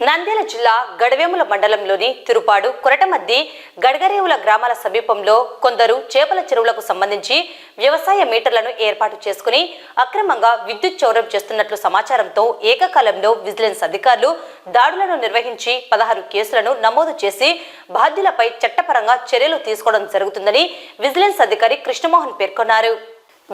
నంద్యాల జిల్లా గడవేముల మండలంలోని తిరుపాడు కొరటమద్ది గడగరేవుల గ్రామాల సమీపంలో కొందరు చేపల చెరువులకు సంబంధించి వ్యవసాయ మీటర్లను ఏర్పాటు చేసుకుని అక్రమంగా విద్యుత్ చౌరం చేస్తున్నట్లు సమాచారంతో ఏకకాలంలో విజిలెన్స్ అధికారులు దాడులను నిర్వహించి పదహారు కేసులను నమోదు చేసి బాధ్యులపై చట్టపరంగా చర్యలు తీసుకోవడం జరుగుతుందని విజిలెన్స్ అధికారి కృష్ణమోహన్ పేర్కొన్నారు.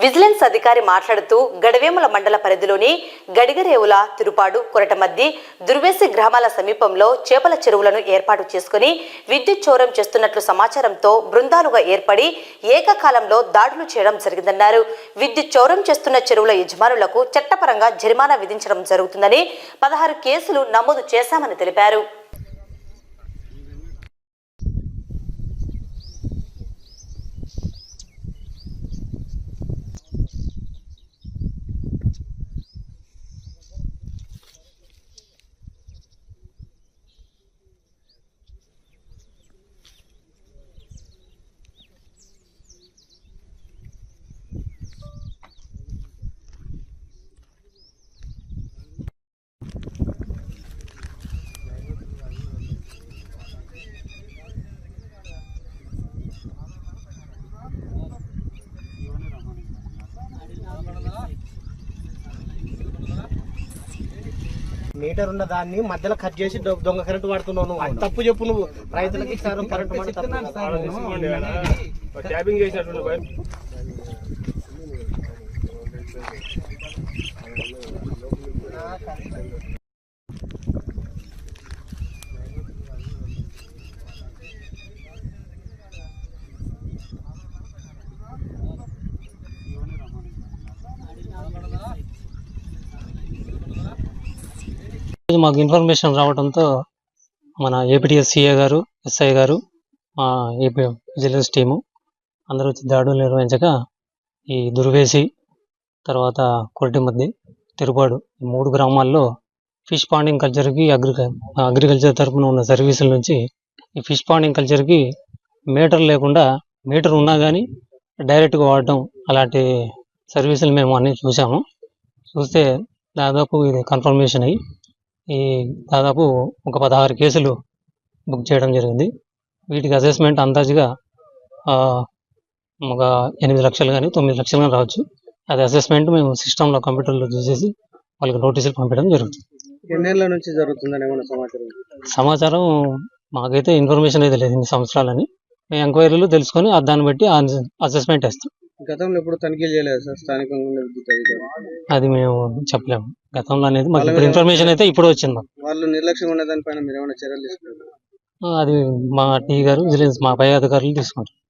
విజిలెన్స్ అధికారి మాట్లాడుతూ గడవేముల మండల పరిధిలోని గడిగరేవుల తిరుపాడు కొరటమద్ది దుర్వేసి గ్రామాల సమీపంలో చేపల చెరువులను ఏర్పాటు చేసుకుని విద్యుత్ చోరం చేస్తున్నట్లు సమాచారంతో బృందాలుగా ఏర్పడి ఏకకాలంలో దాడులు చేయడం జరిగిందన్నారు. విద్యుత్ చోరం చేస్తున్న చెరువుల యజమానులకు చట్టపరంగా జరిమానా విధించడం జరుగుతుందని పదహారు కేసులు నమోదు చేశామని తెలిపారు. మీటర్ ఉన్న దాన్ని మధ్యలో కట్ చేసి దొంగ కరెంట్ వాడుతున్నావు నువ్వు. తప్పు చెప్పు నువ్వు. రైతులకి ఇస్తారు కరెంట్ మాట తప్పు. చేసినట్టు ఇది మాకు ఇన్ఫర్మేషన్ రావడంతో మన ఏపీటీఎస్ సిఏ గారు ఎస్ఐ గారు మా ఏపీ విజిలెన్స్ టీము అందరూ వచ్చి దాడులు నిర్వహించగా ఈ దుర్వేసి తర్వాత కొరటిమద్ది తిరుపాడు ఈ మూడు గ్రామాల్లో ఫిష్ పాండింగ్ కల్చర్కి అగ్రి అగ్రికల్చర్ తరపున ఉన్న సర్వీసుల నుంచి ఈ ఫిష్ పాండింగ్ కల్చర్కి మీటర్ లేకుండా మీటర్ ఉన్నా కానీ డైరెక్ట్గా వాడటం అలాంటి సర్వీసులు మేము అన్నీ చూసాము చూస్తే దాదాపు ఇది కన్ఫర్మేషన్ అయ్యి ఈ దాదాపు ఒక పదహారు కేసులు బుక్ చేయడం జరిగింది. వీటికి అసెస్మెంట్ అందాజుగా ఒక ఎనిమిది లక్షలు కానీ తొమ్మిది లక్షలు కానీ రావచ్చు. అది అసెస్మెంట్ మేము సిస్టంలో కంప్యూటర్లో చూసేసి వాళ్ళకి నోటీసులు పంపించడం జరుగుతుంది. నుంచి జరుగుతుందని సమాచారం సమాచారం మాకైతే ఇన్ఫర్మేషన్ అయితే లేదు ఇన్ని సంవత్సరాలని. మేము ఎంక్వైరీలు తెలుసుకొని దాన్ని బట్టి అసెస్మెంట్ వేస్తాం. గతంలో ఎప్పుడు తనిఖీలు చేయలేదు సార్ స్థానికంగా ఉన్న విద్యుత్ అధికారులు. అది మేము చెప్పలేము. గతంలో అనేది మాకు ఇప్పుడు ఇన్ఫర్మేషన్ అయితే ఇప్పుడు వచ్చింది మాకు. వాళ్ళు నిర్లక్ష్యంగా ఉన్న దానిపైన మీరు ఏమైనా చర్యలు తీసుకుంటారు? అది మా టీ గారు విజిలెన్స్ మా పై అధికారులు తీసుకుంటారు.